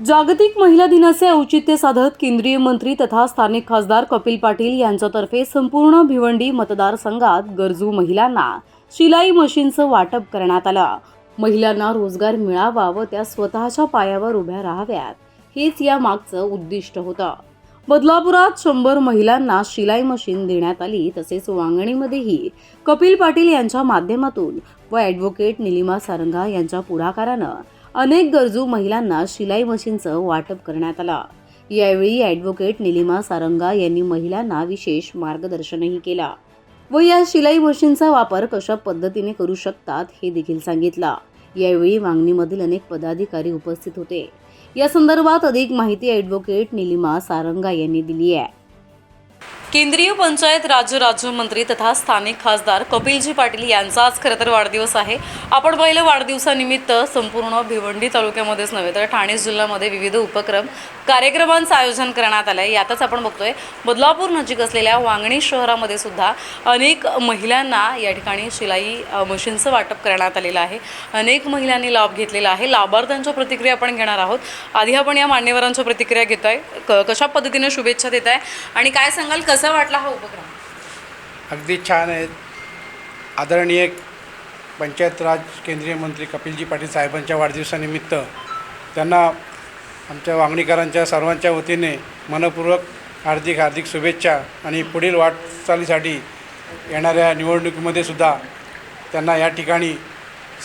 जागतिक महिला दिनाचे औचित्य साधत केंद्रीय मंत्री तथा स्थानिक खासदार कपिल पाटील यांच्यातर्फे संपूर्ण भिवंडी मतदारसंघात गरजू महिलांना शिलाई मशीनचं वाटप करण्यात आलं. महिलांना रोजगार मिळावा व त्या स्वतःच्या पायावर उभ्या राहाव्यात. हेच या मागचं उद्दिष्ट होतं. बदलापुरात शंभर महिलांना शिलाई मशीन देण्यात आली तसेच वांगणीमध्येही कपिल पाटील यांच्या माध्यमातून व ॲडव्होकेट निलिमा सारंगा यांच्या पुढाकारानं अनेक गरजू महिलांना शिलाई मशीनचं वाटप करण्यात आलं. यावेळी ॲडव्होकेट निलिमा सारंगा यांनी महिलांना विशेष मार्गदर्शनही केला. व या शिलाई मशीनचा वापर कशा पद्धतीने करू शकतात हे देखील सांगितलं. यावेळी वांगणीमधील अनेक पदाधिकारी उपस्थित होते. या संदर्भात अधिक माहिती ॲडव्होकेट निलिमा सारंगा यांनी दिली आहे. केंद्रीय पंचायत राज्य राज्यमंत्री तथा स्थानिक खासदार कपिलजी पाटील यांचा आज खरं तर वाढदिवस आहे. आपण पहिलं वाढदिवसानिमित्त संपूर्ण भिवंडी तालुक्यामध्येच नव्हे तर ठाणे जिल्ह्यामध्ये विविध उपक्रम कार्यक्रमांचं आयोजन करण्यात आलं आहे यातच आपण बघतोय बदलापूर नजीक असलेल्या वांगणी शहरामध्ये सुद्धा अनेक महिलांना या ठिकाणी शिलाई मशीनचं वाटप करण्यात आलेलं आहे. अनेक महिलांनी लाभ घेतलेला आहे. लाभार्थ्यांच्या प्रतिक्रिया आपण घेणार आहोत. आधी आपण या मान्यवरांच्या प्रतिक्रिया घेत आहे क कशा पद्धतीने शुभेच्छा देत आहे आणि काय सांगाल कसा वाटला हा उपक्रम? अगदी छान आहेत आदरणीय पंचायत राज केंद्रीय मंत्री कपिलजी पाटील साहेबांच्या वाढदिवसानिमित्त त्यांना आमच्या वांगणीकरांच्या सर्वांच्या वतीने मनपूर्वक हार्दिक हार्दिक शुभेच्छा आणि पुढील वाटचालीसाठी येणाऱ्या निवडणुकीमध्ये सुद्धा त्यांना या ठिकाणी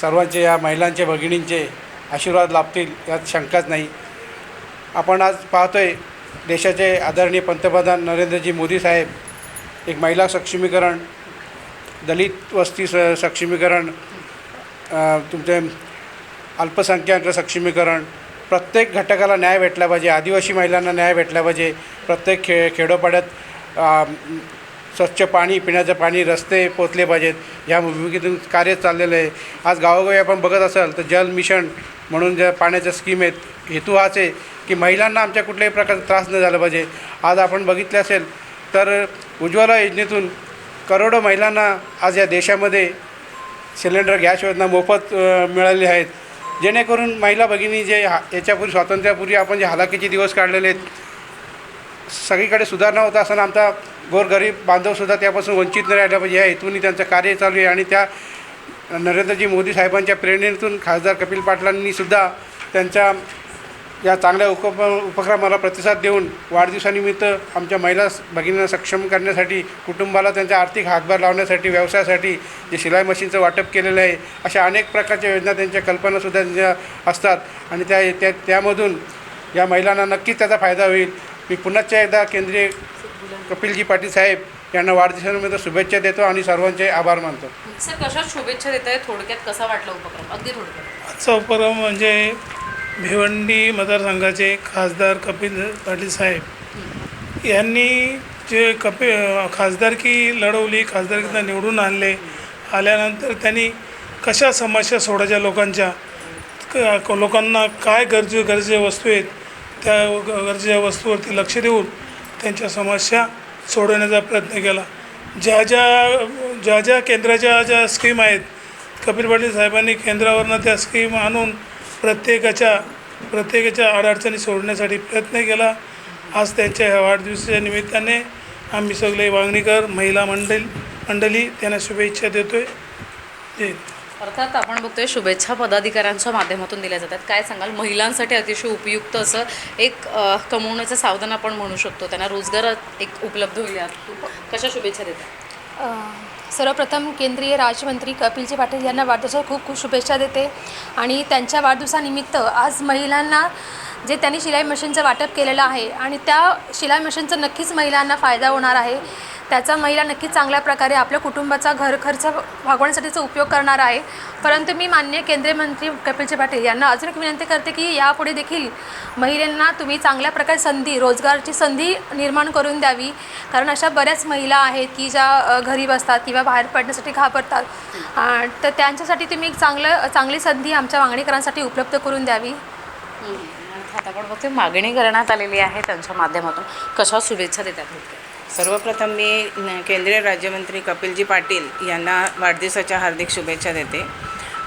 सर्वांचे या महिलांचे भगिनींचे आशीर्वाद लाभतील यात शंकाच नाही. आपण आज पाहतोय देशाचे आदरणीय पंतप्रधान नरेंद्रजी मोदी साहेब एक महिला सक्षमीकरण दलित वस्ती स सक्षमीकरण तुमचे अल्पसंख्याक सक्षमीकरण प्रत्येक घटकाला न्याय भेटला पाहिजे. आदिवासी महिलांना न्याय भेटला पाहिजे. प्रत्येक खे खेडोपाड्यात स्वच्छ पाणी पिण्याचं पाणी रस्ते पोचले पाहिजेत. ह्या भूमिकेतून कार्य चाललेलं आहे. आज गावोगावी आपण बघत असाल तर जल मिशन म्हणून ज्या पाण्याच्या स्कीम आहेत हेतू हाच आहे की महिलांना आमच्या कुठल्याही प्रकारचा त्रास न झाला पाहिजे. आज आपण बघितले असेल तर उज्ज्वला योजनेतून करोडो महिलांना आज या देशामध्ये सिलेंडर गॅस योजना मोफत मिळाली आहेत. जेणेकरून महिला भगिनी जे हा याच्यापूर्वी स्वातंत्र्यापूर्वी आपण जे हालाकीचे दिवस काढलेले आहेत सगळीकडे सुधारणा होत असताना आमचा गोरगरीब बांधवसुद्धा त्यापासून वंचित न राहिला. पाहिजे या हेतूने त्यांचं कार्य चालू आहे. आणि त्या नरेंद्रजी मोदी साहेबांच्या प्रेरणेतून खासदार कपिल पाटलांनीसुद्धा त्यांच्या या चांगल्या उप उपक्रमाला प्रतिसाद देऊन वाढदिवसानिमित्त आमच्या महिला भगिनींना सक्षम करण्यासाठी कुटुंबाला त्यांचा आर्थिक हातभार लावण्यासाठी व्यवसायासाठी जे शिलाई मशीनचं वाटप केलेलं आहे अशा अनेक प्रकारच्या योजना त्यांच्या कल्पनासुद्धा त्यांच्या असतात. आणि त्या त्या त्यामधून या महिलांना नक्कीच त्याचा फायदा होईल. मी पुन्हा एकदा केंद्रीय कपिलजी पाटील साहेब यांना वाढदिवसानिमित्त शुभेच्छा देतो आणि सर्वांचे आभार मानतो. सर कशा शुभेच्छा देत आहे थोडक्यात कसा वाटला उपक्रम? अगदी थोडक्यात. आजचा उपक्रम म्हणजे भिवंडी मतदारसंघाचे खासदार कपिल पाटील साहेब. यांनी जे कपि खासदारकी लढवली खासदारकीला निवडून आणले आल्यानंतर त्यांनी कशा समस्या सोडायच्या लोकांच्या क लोकांना काय गरजे गरजेच्या वस्तू आहेत त्या ग- गरजेच्या वस्तूवरती लक्ष देऊन त्यांच्या समस्या सोडवण्याचा प्रयत्न केला. ज्या ज्या ज्या ज्या केंद्राच्या ज्या स्कीम आहेत कपिल पाटील साहेबांनी केंद्रावरनं त्या स्कीम आणून प्रत्येकाच्या प्रत्येकाच्या अडचणी सोडण्यासाठी प्रयत्न केला. आज त्यांच्या ह्या वाढदिवसाच्या निमित्ताने आम्ही सगळे वांगणीकर महिला मंडळ मंडळी त्यांना शुभेच्छा देतो आहे जय हिंद. अर्थात आपण बघतोय शुभेच्छा पदाधिकाऱ्यांच्या माध्यमातून दिल्या जातात. काय सांगाल? महिलांसाठी अतिशय उपयुक्त असं एक कमवण्याचं साधन आपण म्हणू शकतो. त्यांना रोजगार एक उपलब्ध होईल कशा शुभेच्छा देतात? सर्वप्रथम केंद्रीय राज्यमंत्री कपिलजी पाटील यांना वाढदिवसाच्या खूप खूप शुभेच्छा देते. आणि त्यांच्या वाढदिवसानिमित्त आज महिलांना जे त्यांनी शिलाई मशीनचं वाटप केलेलं आहे आणि त्या शिलाई मशीनचं नक्कीच महिलांना फायदा होणार आहे. त्याचा महिला नक्की चांगल्या प्रकारे आपल्या कुटुंबाचा घर खर्च भागवण्यासाठीचा उपयोग करणार आहे. परंतु मी मान्य केंद्रीय मंत्री कपिलजी पाटील यांना अजून एक विनंती करते की यापुढे देखील महिलांना तुम्ही चांगल्या प्रकारे संधी रोजगारची संधी निर्माण करून द्यावी. कारण अशा बऱ्याच महिला आहेत की ज्या घरी बसतात किंवा बाहेर पडण्यासाठी घाबरतात. तर त्यांच्यासाठी तुम्ही एक चांगलं चांगली संधी आमच्या मागणीकरांसाठी उपलब्ध करून द्यावी. आता आपण बघते मागणी करण्यात आलेली आहे त्यांच्या माध्यमातून. कशा शुभेच्छा देतात सर्वप्रथम मी केंद्रीय राज्यमंत्री कपिलजी पाटील यांना वाढदिवसाच्या हार्दिक शुभेच्छा देते.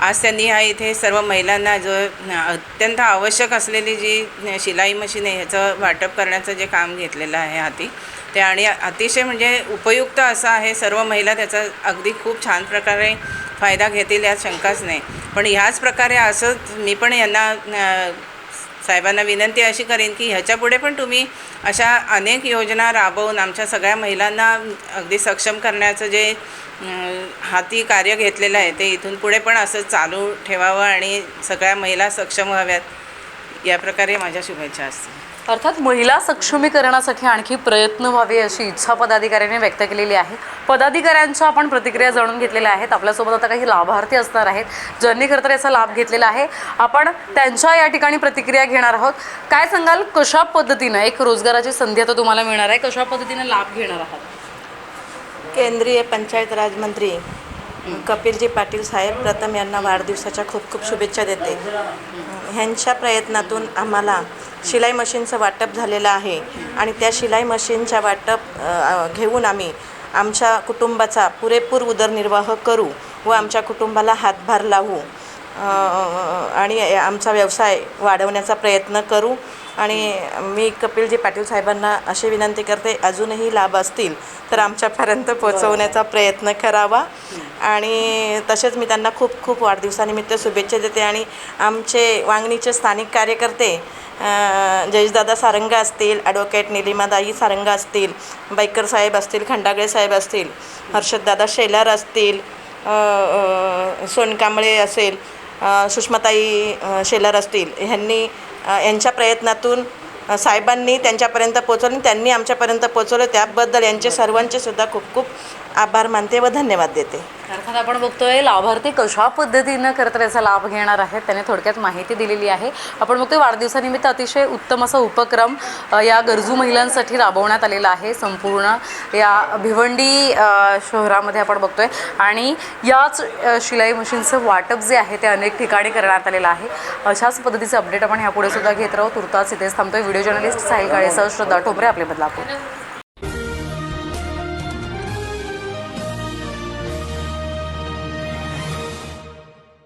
आज त्यांनी ह्या इथे सर्व महिलांना जो अत्यंत आवश्यक असलेली जी शिलाई मशीन आहे ह्याचं वाटप करण्याचं जे काम घेतलेलं आहे हाती ते आणि अतिशय म्हणजे उपयुक्त असं आहे. सर्व महिला त्याचा अगदी खूप छान प्रकारे फायदा घेतील यात शंकाच नाही. पण ह्याच प्रकारे असंच मी पण यांना साहेबांना विनंती अशी करेन की ह्याच्यापुढे पण तुम्ही अशा अनेक योजना राबवून आमच्या सगळ्या महिलांना अगदी सक्षम करण्याचं जे हाती कार्य घेतलेलं आहे ते इथून पुढे पण असं चालू ठेवावं आणि सगळ्या महिला सक्षम व्हाव्यात. या प्रकारे माझ्या शुभेच्छा असतील. अर्थात महिला सक्षमीकरणासाठी आणखी प्रयत्न व्हावे अशी इच्छा पदाधिकाऱ्यांनी व्यक्त केलेली आहे. पदाधिकाऱ्यांच्या आपण प्रतिक्रिया जाणून घेतलेल्या आहेत. आपल्यासोबत आता काही लाभार्थी असणार आहेत ज्यांनी खरं तर याचा लाभ घेतलेला आहे. आपण त्यांच्या या ठिकाणी प्रतिक्रिया घेणार आहोत. काय सांगाल कशा पद्धतीनं एक रोजगाराची संधी आता तुम्हाला मिळणार आहे कशा पद्धतीनं लाभ घेणार आहात? केंद्रीय पंचायत राज मंत्री कपिलजी पाटील साहेब प्रथम यांना वाढदिवसाच्या खूप खूप शुभेच्छा देते. ह्यांच्या प्रयत्नातून आम्हाला शिलाई मशीनचं वाटप झालेलं आहे. आणि त्या शिलाई मशीनच्या वाटप घेऊन आम्ही आमच्या कुटुंबाचा पुरेपूर उदरनिर्वाह करू व आमच्या कुटुंबाला हातभार लावू. आणि आमचा व्यवसाय वाढवण्याचा प्रयत्न करू. आणि मी कपिलजी पाटील साहेबांना अशी विनंती करते अजूनही लाभ असतील तर आमच्यापर्यंत पोहोचवण्याचा प्रयत्न करावा. आणि तसेच मी त्यांना खूप खूप वाढदिवसानिमित्त शुभेच्छा देते. आणि आमचे वांगणीचे स्थानिक कार्यकर्ते जयेशदादा सारंग असतील ॲडव्होकेट निलिमादाई सारंग असतील बाईकर साहेब असतील खंडागळे साहेब असतील हर्षददादा शेलार असतील सोनकांबळे असेल सुषमाताई शेलर शेलार असतील ह्यांनी यांच्या प्रयत्नातून साहेबांनी त्यांच्यापर्यंत पोचवलं आणि त्यांनी आमच्यापर्यंत पोचवलं त्याबद्दल यांचे सर्वांचे सुद्धा खूप खूप आभार मानते व धन्यवाद देते. अर्थात आपण बघतोय लाभार्थी कशा पद्धतीनं खरं तर याचा लाभ घेणार आहेत त्याने थोडक्यात माहिती दिलेली आहे. आपण बघतोय वाढदिवसानिमित्त अतिशय उत्तम असा उपक्रम या गरजू महिलांसाठी राबवण्यात आलेला आहे. संपूर्ण या भिवंडी शहरामध्ये आपण बघतोय. आणि याच शिलाई मशीनचं वाटप जे आहे ते अनेक ठिकाणी करण्यात आलेलं आहे. अशाच पद्धतीचे अपडेट आपण ह्यापुढे सुद्धा घेत राहू. तुर्तास इथेच थांबतोय. व्हिडिओ जर्नलिस्ट साहिल काळेसह श्रद्धा ठोंबरे आपले बदलापूर.